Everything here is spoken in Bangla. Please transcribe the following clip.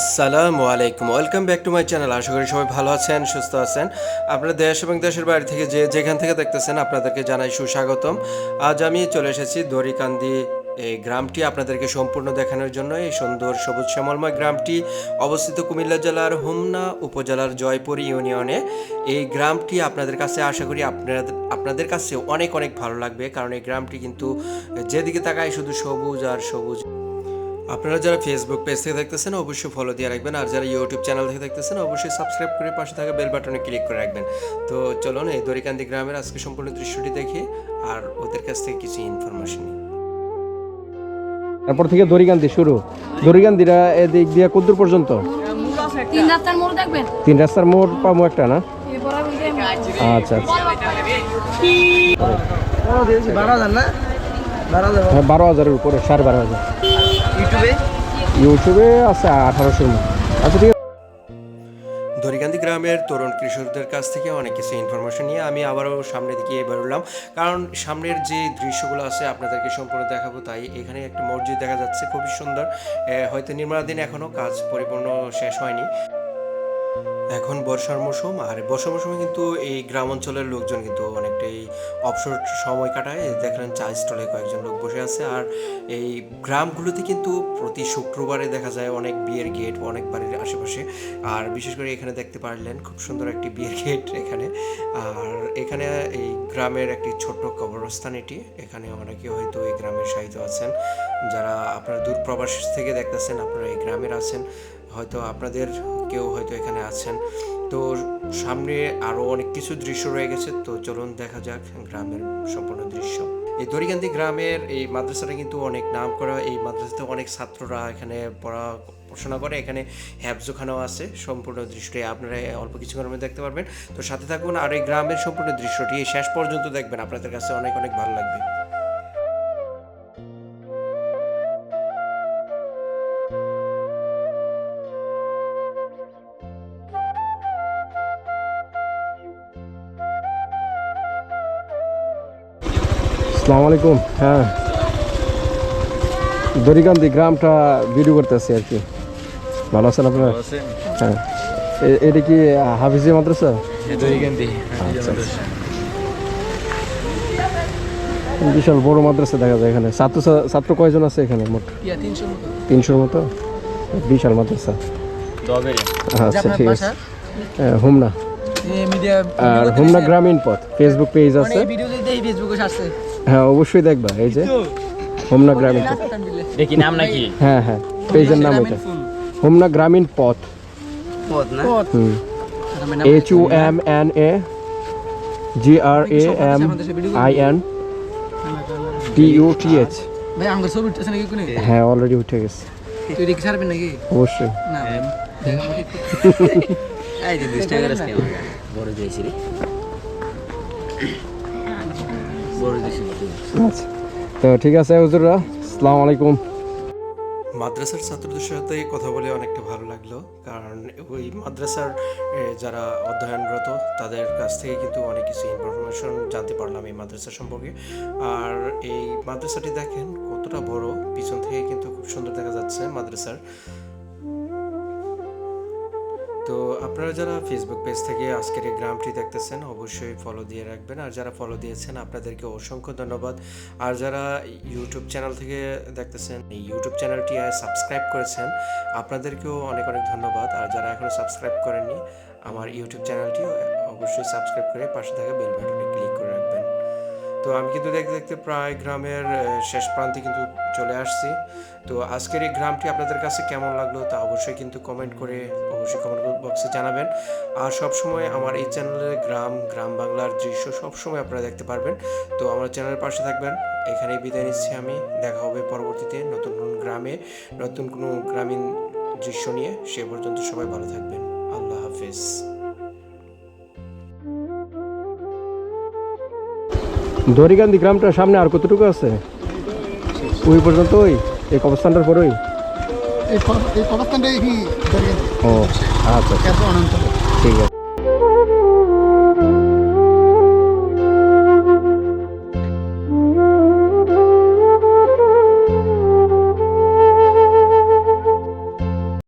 আসসালামু আলাইকুম। Welcome back to my channel আশা করি সবাই ভালো আছেন, সুস্থ আছেন। আপনারা দেশ এবং দেশের বাইরে থেকে যে যেখান থেকে দেখতেছেন, আপনাদেরকে জানাই সুস্বাগতম। আজ আমি চলে এসেছি দড়িকান্দি এই গ্রামটি আপনাদেরকে সম্পূর্ণ দেখানোর জন্য। এই সুন্দর সবুজ শ্যামলময় গ্রামটি অবস্থিত কুমিল্লা জেলার হোমনা উপজেলার জয়পুর ইউনিয়নে। এই গ্রামটি আপনাদের কাছে, আশা করি আপনাদের আপনাদের কাছে অনেক অনেক ভালো লাগবে। কারণ এই গ্রামটি কিন্তু, যেদিকে তাকায় শুধু সবুজ আর সবুজ। আপনারা যারা ফেসবুক পেজ থেকে দেখতেছেন অবশ্যই ফলো দিয়ে রাখবেন। আর যারা ইউটিউব চ্যানেল থেকে দেখতেছেন অবশ্যই সাবস্ক্রাইব করে পাশে থাকা বেল বাটনে ক্লিক করে রাখবেন। তো চলুন এই দরিকান্দি গ্রামের আজকে সম্পূর্ণ দৃশ্যটি দেখি আর ওদের কাছ থেকে কিছু ইনফরমেশন নিই। তারপর থেকে দড়িগান্দি শুরু। দড়িগান্দিরা এদিক দিয়ে কদ্দূর পর্যন্ত? তিন রাস্তার মোড় দেখবেন? তিন রাস্তার মোড় পাবো একটা না? আচ্ছা আচ্ছা। বারো হাজার না? বারো হাজার। হ্যাঁ বারো হাজারের উপরে সাড়ে বারো হাজার। ইউটিউবে? ইউটিউবে আছে আঠারোশোর মতো। আচ্ছা ঠিক গ্রামের তরুণ কৃষকদের কাছ থেকে অনেক কিছু ইনফরমেশন নিয়ে আমি আবারও সামনের দিকে বেরোলাম কারণ সামনের যে দৃশ্যগুলো আছে আপনাদেরকে সম্পূর্ণ দেখাবো তাই এখানে একটা মসজিদ দেখা যাচ্ছে খুবই সুন্দর। হয়তো নির্মাণাধীন এখনও কাজ পরিপূর্ণ শেষ হয়নি। এখন বর্ষার মৌসুম, আর বর্ষার মৌসুমে কিন্তু এই গ্রাম অঞ্চলের লোকজন কিন্তু অনেকটাই অবসর সময় কাটায়। দেখলেন চা স্টলে কয়েকজন লোক বসে আছে, আর এই গ্রামগুলোতে কিন্তু প্রতি শুক্রবারে দেখা যায় অনেক বিয়ের গেট অনেক বাড়ির আশেপাশে। আর বিশেষ করে এখানে দেখতে পারলেন খুব সুন্দর একটি বিয়ের গেট এখানে। আর এখানে এই গ্রামের একটি ছোট্ট কবরস্থান এটি। এখানে অনেকে হয়তো এই গ্রামের সাহিত্য আছেন। যারা আপনারা দূর প্রবাস থেকে দেখতেছেন, আপনারা এই গ্রামের আছেন। হয়তো আপনাদের কেউ হয়তো এখানে আছেন। তো সামনে আরও অনেক কিছু দৃশ্য রয়ে গেছে। তো চলুন দেখা যাক গ্রামের সম্পূর্ণ দৃশ্য। এই দরিকান্দি গ্রামের এই মাদ্রাসাটা কিন্তু অনেক নাম করা এই মাদ্রাসাতে অনেক ছাত্ররা এখানে পড়া পড়াশোনা করে। এখানে হ্যাবজোখানাও আছে। সম্পূর্ণ দৃশ্যটি আপনারা অল্প কিছুক্ষণের মধ্যে দেখতে পারবেন। তো সাথে থাকুন আর এই গ্রামের সম্পূর্ণ দৃশ্যটি শেষ পর্যন্ত দেখবেন। আপনাদের কাছে অনেক অনেক ভালো লাগবে। আসসালামু আলাইকুম। হ্যাঁ। দড়িগান্দি গ্রামটা ভিডিও করতেছি আর কি। ভালো আছেন আপনারা? হ্যাঁ। এ- এটা কি হাফিজি মাদ্রাসা? আচ্ছা, আচ্ছা। বিশাল বড় মাদ্রাসা দেখা যায় এখানে। ছাত্র ছাত্র কয়জন আছে এখানে মোট? তিনশোর মতো। বিশাল মাদ্রাসা। আচ্ছা ঠিক আছে। হ্যাঁ, হোমনা। আর হোমনা গ্রামীণ পথ। ফেসবুক পেজ আছে। ভিডিও দেখি ফেসবুকে আসছে হ্যাঁ অবশ্যই দেখবা এই যে হোমনা গ্রামীণ পথ। দেখি নাম নাকি? হ্যাঁ হ্যাঁ পেজের নাম এটা। হোমনা গ্রামীণ পথ। পদ না? হুম। H U M N A G R A M I N T U T H ভাই আমার ছবি উঠতেছে নাকি কোনে হ্যাঁ অলরেডি উঠে গেছে। তুই দেখি ছাড়বেন নাকি? অবশ্যই। না এই যে করে আসছে বড় দিয়েছি রে। তো ঠিক আছে, হুজুররা আসসালামু আলাইকুম মাদ্রাসার ছাত্রদের সাথে কথা বলে অনেকটা ভালো লাগল, কারণ ওই মাদ্রাসার যারা অধ্যয়নরত, তাদের কাছ থেকে কিন্তু অনেক কিছু ইনফরমেশন জানতে পারলাম এই মাদ্রাসা সম্পর্কে। আর এই মাদ্রাসাটি দেখেন কতটা বড়, পিছন থেকে কিন্তু খুব সুন্দর দেখা যাচ্ছে মাদ্রাসার। তো আপনারা যারা ফেসবুক পেজ থেকে আজকের এই গ্রামটি দেখতেছেন, অবশ্যই ফলো দিয়ে রাখবেন। আর যারা ফলো দিয়েছেন, আপনাদেরকে অসংখ্য ধন্যবাদ। আর যারা ইউটিউব চ্যানেল থেকে দেখতেছেন, এই ইউটিউব চ্যানেলটি সাবস্ক্রাইব করেছেন, আপনাদেরকেও অনেক অনেক ধন্যবাদ। আর যারা এখনও সাবস্ক্রাইব করেননি, আমার ইউটিউব চ্যানেলটি অবশ্যই সাবস্ক্রাইব করে পাশে থাকা বেল বাটনে ক্লিক করে রাখবেন। তো আমি কিন্তু দেখতে দেখতে প্রায় গ্রামের শেষ প্রান্তে কিন্তু চলে আসছি। তো আজকের এই গ্রামটি আপনাদের কাছে কেমন লাগল তা অবশ্যই কিন্তু কমেন্ট করে অবশ্যই কমেন্ট বক্সে জানাবেন। আর সব সময় আমার এই চ্যানেলের গ্রাম গ্রাম বাংলার দৃশ্য সব সময় আপনারা দেখতে পারবেন। তো আমার চ্যানেলের পাশে থাকবেন। এখানেই বিদায় নিচ্ছি আমি। দেখা হবে পরবর্তীতে নতুন কোন গ্রামে, নতুন কোনো গ্রামীণ দৃশ্য নিয়ে। সে পর্যন্ত সবাই ভালো থাকবেন। আল্লাহ হাফেজ। দড়িগান্দি গ্রামটার সামনে আর কতটুকু আছে? ওই পর্যন্ত ওই এই কবরস্থানটার পর ওই ও আচ্ছা আচ্ছা। ঠিক আছে।